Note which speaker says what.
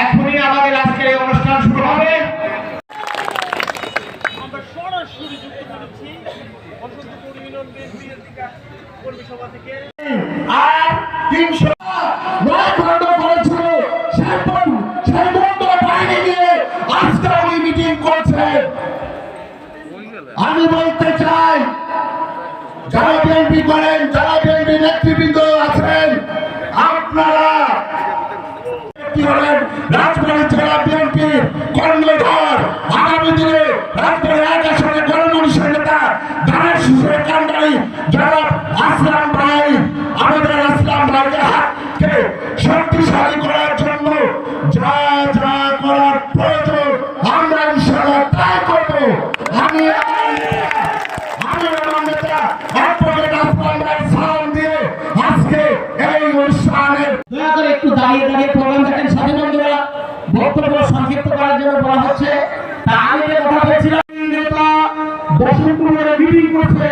Speaker 1: এখনই আমাদের আজকের এই অনুষ্ঠান শুরু হবে।
Speaker 2: আমরা সরাসরি যুক্ত করেছি বসন্তপুর ইউনিয়ন বিএনপির কর্মী সভা থেকে।
Speaker 3: আর তিনশো আমি বলতে চাই যারা বিএনপি করেন যারা বিএনপি নেতৃবৃন্দ আছেন রাজবাড়ী জেলা বিএনপির কর্ণধর, আগামী দিনে রাজবাড়ী এক আসনে গণমনীষের নেতা ধানের শিশুর কান্ডারি যারা আসলাম ভাই আমাদের আসলাম ভাইকে হাতকে শক্তিশালী করার জন্য যা যা করার প্রয়োজন, আমরা ইনশাআল্লাহ তাই করব। আমি
Speaker 1: একটু দাঁড়িয়ে দাঁড়িয়ে প্রোগ্রাম দেখেন বন্ধুরা বক্তব্য সংক্ষিপ্ত করার জন্য বলা হচ্ছে, তা আমি যে কথা বলছিলাম,
Speaker 3: নেতা বসন্তপুরে মিটিং করছে।